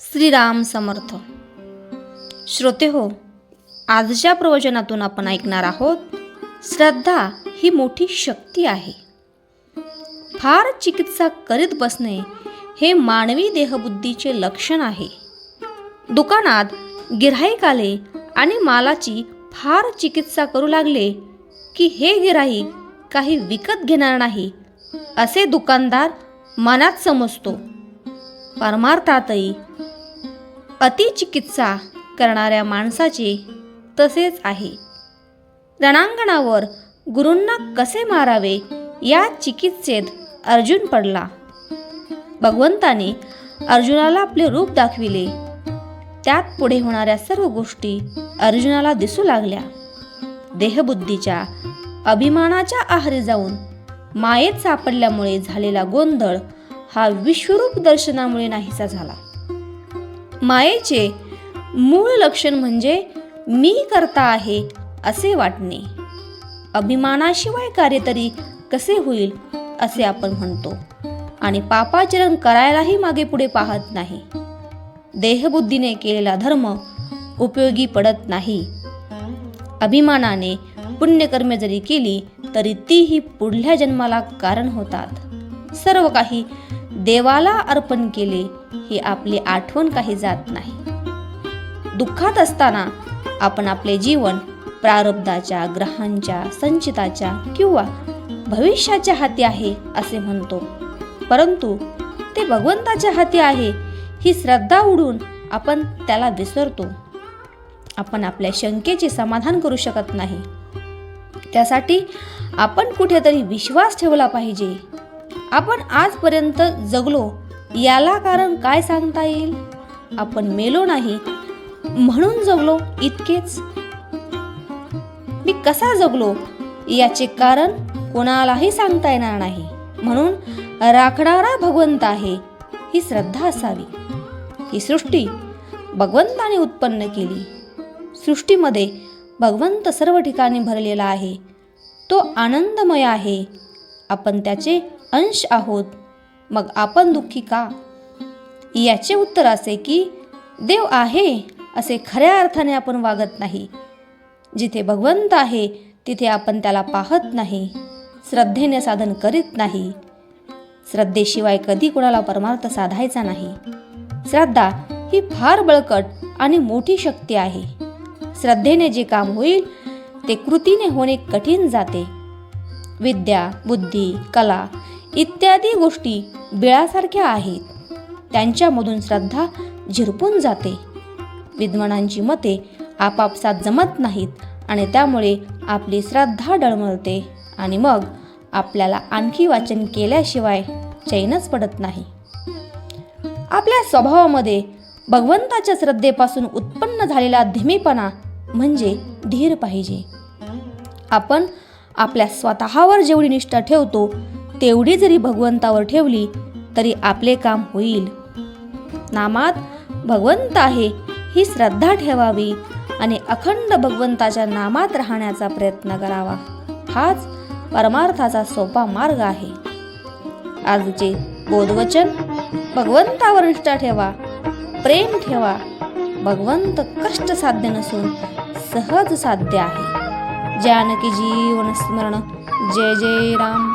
श्रीराम समर्थ. श्रोते हो आजच्या प्रवचनातून आपण ऐकणार आहोत श्रद्धा ही मोठी शक्ती आहे. फार चिकित्सा करीत बसणे हे मानवी देहबुद्धीचे लक्षण आहे. दुकानात गिऱ्हाईक आले आणि मालाची फार चिकित्सा करू लागले की हे गिऱ्हाईक काही विकत घेणार नाही असे दुकानदार मनात समजतो. परमार्थातही अतिचिकित्सा करणाऱ्या माणसाचे तसेच आहे. रणांगणावर गुरूंना कसे मारावे या चिकित्सेत अर्जुन पडला. भगवंताने अर्जुनाला आपले रूप दाखविले. त्यात पुढे होणाऱ्या सर्व गोष्टी अर्जुनाला दिसू लागल्या. देहबुद्धीच्या अभिमानाच्या आहारी जाऊन मायेत सापडल्यामुळे झालेला गोंधळ हा विश्वरूप दर्शनामुळे नाहीसा झाला. मायेचे मूळ लक्षण म्हणजे मी करता आहे असे वाटणे. अभिमानाशिवाय कार्य तरी कसे होईल असे आपण म्हणतो. आणि पापाचरण करायलाही मागे पुढे पाहत नाही. देहबुद्धीने केलेला धर्म उपयोगी पडत नाही. अभिमानाने पुण्यकर्मे जरी केली तरी तीही पुढल्या जन्माला कारण होतात. सर्व काही देवाला अर्पण केले ही आपली आठवण काही जात नाही. दुःखात असताना आपण आपले जीवन प्रारब्धाच्या ग्रहांच्या संचिताच्या किंवा भविष्याच्या हाती आहे असे म्हणतो. परंतु ते भगवंताच्या हाती आहे ही श्रद्धा उडून आपण त्याला विसरतो. आपण आपल्या शंकेचे समाधान करू शकत नाही. त्यासाठी आपण कुठेतरी विश्वास ठेवला पाहिजे. आपण आजपर्यंत जगलो याला कारण काय सांगता येईल? आपण मेलो नाही म्हणून जगलो इतकेच. मी कसा जगलो? याचे कारण कोणालाही सांगता येणार नाही. म्हणून राखणारा भगवंत आहे ही श्रद्धा असावी. ही सृष्टी भगवंताने उत्पन्न केली. सृष्टीमध्ये भगवंत सर्व ठिकाणी भरलेला आहे. तो आनंदमय आहे. आपण त्याचे अंश आहोत. मग आपण दुःखी का? याचे उत्तर असे की देव आहे असे खऱ्या अर्थाने आपण वागत नाही. जिथे भगवंत आहे तिथे आपण त्याला पाहत नाही. श्रद्धेने साधन करीत नाही. श्रद्धेशिवाय कधी कोणाला परमार्थ साधायचा नाही. श्रद्धा ही फार बळकट आणि मोठी शक्ती आहे. श्रद्धेने जे काम होईल ते कृतीने होणे कठीण जाते. विद्या बुद्धी कला इत्यादी गोष्टी बिळासारख्या आहेत. त्यांच्यामधून श्रद्धा झिरपून जाते. विद्वानांची मते आपापसात जमत नाहीत आणि त्यामुळे आपली श्रद्धा डळमळते आणि मग आपल्याला आणखी वाचन केल्याशिवाय चैनच पडत नाही. आपल्या स्वभावामध्ये भगवंताच्या श्रद्धेपासून उत्पन्न झालेला धीमेपणा म्हणजे धीर पाहिजे. आपण आपल्या स्वतःवर जेवढी निष्ठा ठेवतो तेवढी जरी भगवंतावर ठेवली तरी आपले काम होईल. नामात भगवंत आहे ही श्रद्धा ठेवावी आणि अखंड भगवंताच्या नामात राहण्याचा प्रयत्न करावा. हाच परमार्थाचा सोपा मार्ग आहे. आजचे बोधवचन भगवंतावर निष्ठा ठेवा प्रेम ठेवा भगवंत कष्ट साध्य नसून सहज साध्य आहे. जानकी जीवन स्मरण जय जय राम.